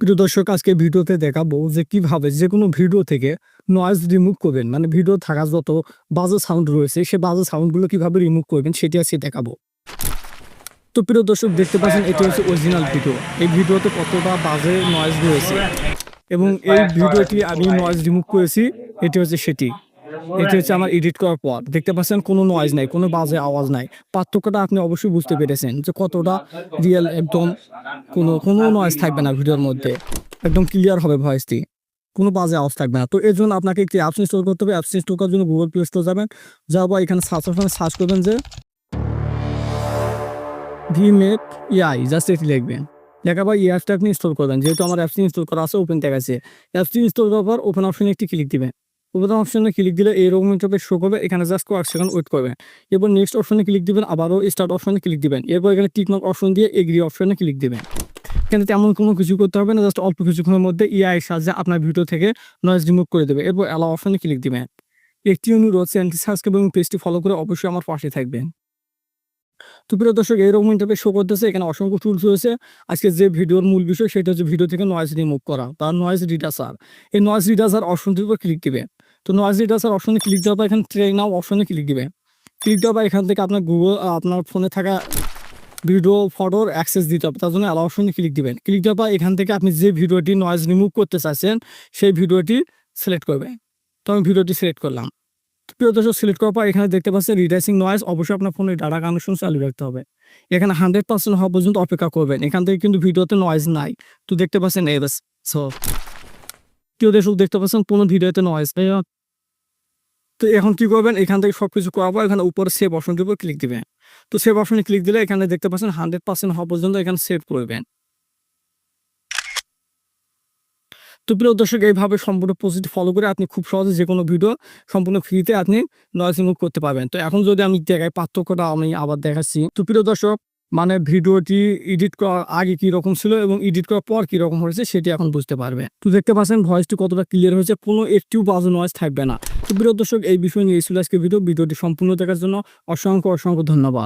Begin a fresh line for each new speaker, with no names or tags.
প্রিয় দর্শক আজকে ভিডিওতে দেখাবো যে কীভাবে যে কোনো ভিডিও থেকে নয়েজ রিমুভ করবেন। মানে ভিডিও থাকা যত বাজে সাউন্ড রয়েছে সে বাজে সাউন্ডগুলো কীভাবে রিমুভ করবেন সেটি আজকে দেখাবো। তো প্রিয় দর্শক দেখতে পাচ্ছেন এটি হচ্ছে অরিজিনাল ভিডিও এই ভিডিওতে কতটা বাজে নয়েজ রয়েছে এবং এই ভিডিওটি আমি নয়েজ রিমুভ করেছি এটি হচ্ছে সেটি। এটি হচ্ছে আমার এডিট করার পর। দেখতে পাচ্ছেন কোনো নয়েজ নাই, কোনো বাজে আওয়াজ নাই। পার্থক্যটা আপনি অবশ্যই বুঝতে পেরেছেন যে কতটা রিয়েল একদম কোনো কোনো নয়েজ থাকবে না ভিডিওর মধ্যে। একদম ক্লিয়ার হবে ভয়েসটি কোনো বাজে আওয়াজ থাকবে না। তো এর জন্য আপনাকে একটি অ্যাপস ইনস্টল করতে হবে। অ্যাপস ইনস্টল করার জন্য গুগল প্লে স্টোর যাবেন। যাওয়ার পর এখানে সার্চ অপশনে সার্চ করবেন যে ভিমেপ ইআই জাস্ট এটি লিখবেন। লেখার পর এই অ্যাপসটা আপনি ইনস্টল করবেন। যেহেতু আমার অ্যাপসটি ইনস্টল করা আছে ওপেন আছে। অ্যাপসটি ইনস্টল করার পর ওপেন অপশনে একটি ক্লিক দিবেন। ওপেন অপশনে ক্লিক দিলে এইরকম ইন্টারফেস শো করবে, এখানে জাস্ট কয়েক সেকেন্ড ওয়েট করবে। এরপর নেক্সট অপশনে ক্লিক দিবেন, আবারও স্টার্ট অপশনে ক্লিক দিবেন। এরপর এখানে টিক মার্ক অপশন দিয়ে এগ্রি অপশনে ক্লিক দিবেন। এখানে তেমন কোনো কিছু করতে হবে না জাস্ট অল্প কিছুক্ষণের মধ্যে ইআই সাহায্যে আপনার ভিডিও থেকে নয়েজ রিমুভ করে দেবে। এরপর অ্যালাও অপশনে ক্লিক দিবেন। একটি অনুরোধ, চ্যানেলটি সাবস্ক্রাইব এবং পেজটি ফলো করে অবশ্যই আমার পাশে থাকবেন। তো প্রিয় দর্শক এইরকম ইন্টারফেস শো করতেছে, এখানে অসংখ্য টুলস রয়েছে। আজকে যে ভিডিওর মূল বিষয়, সেটা হচ্ছে ভিডিও থেকে নয়েজ রিমুভ করা, তার নয়েজ রিডাসার এই নয়েজ রিডাসার অপশনটির উপর ক্লিক দিবে। তো নয়েজ রিডাসার অপশনে ক্লিক দেওয়ার পর এখানে ট্রেন নাও অপশনে ক্লিক দিবে। ক্লিক দেওয়ার পর এখান থেকে আপনার গুগল আপনার ফোনে থাকা ভিডিও ফটোর অ্যাক্সেস দিতে হবে। তার জন্য অ্যালাও অপশনে ক্লিক দিবেন। ক্লিক দেওয়ার পর এখান থেকে আপনি যে ভিডিওটি নয়েজ রিমুভ করতে চাইছেন, সেই ভিডিওটি সিলেক্ট করবে তো আমি ভিডিওটি সিলেক্ট করলাম। প্রিয় দর্শক সিলেক্ট করার পর এখানে দেখতে পাচ্ছেন রিডাইসিং নয়েজ অবশ্যই আপনার ফোনে ডাটা কানেকশন চালু রাখতে হবে। এখানে হান্ড্রেড পার্সেন্ট হওয়া পর্যন্ত অপেক্ষা করবেন। এখান থেকে কিন্তু ভিডিওতে নয়েজ নাই। তো দেখতে পাচ্ছেন এবাস সো কেউ দর্শক, দেখতে পাচ্ছেন কোনো ভিডিওতে নয়েজ তো এখন কি করবেন? এখান থেকে সব কিছু পর এখানে উপরে সেভ অপশনটির উপর ক্লিক দিবেন। তো সেভ অপশনে ক্লিক দিলে এখানে দেখতে পাচ্ছেন হান্ড্রেড পার্সেন্ট হওয়া পর্যন্ত এখানে সেভ করবেন। তো প্রিয় দর্শক, এইভাবে সম্পূর্ণ পজিটিভ ফলো করে আপনি খুব সহজে যে কোনো ভিডিও সম্পূর্ণ ফ্রিতে আপনি নয়েজ রিমুভ করতে পারবেন। তো এখন যদি আমি দেখাই পার্থক্যটা, আমি আবার দেখাচ্ছি। তো প্রিয় দর্শক মানে ভিডিওটি এডিট করার আগে কি রকম ছিল এবং এডিট করার পর কি রকম হয়েছে সেটি এখন বুঝতে পারবে। তো দেখতে পাচ্ছেন ভয়েসটি কতটা ক্লিয়ার হয়েছে, কোনো একটিও বাজে নয়েজ থাকবে না। তো প্রিয় দর্শক, এই বিষয় নিয়ে ছিল আজকে ভিডিও ভিডিওটি সম্পূর্ণ দেখার জন্য অসংখ্য অসংখ্য ধন্যবাদ।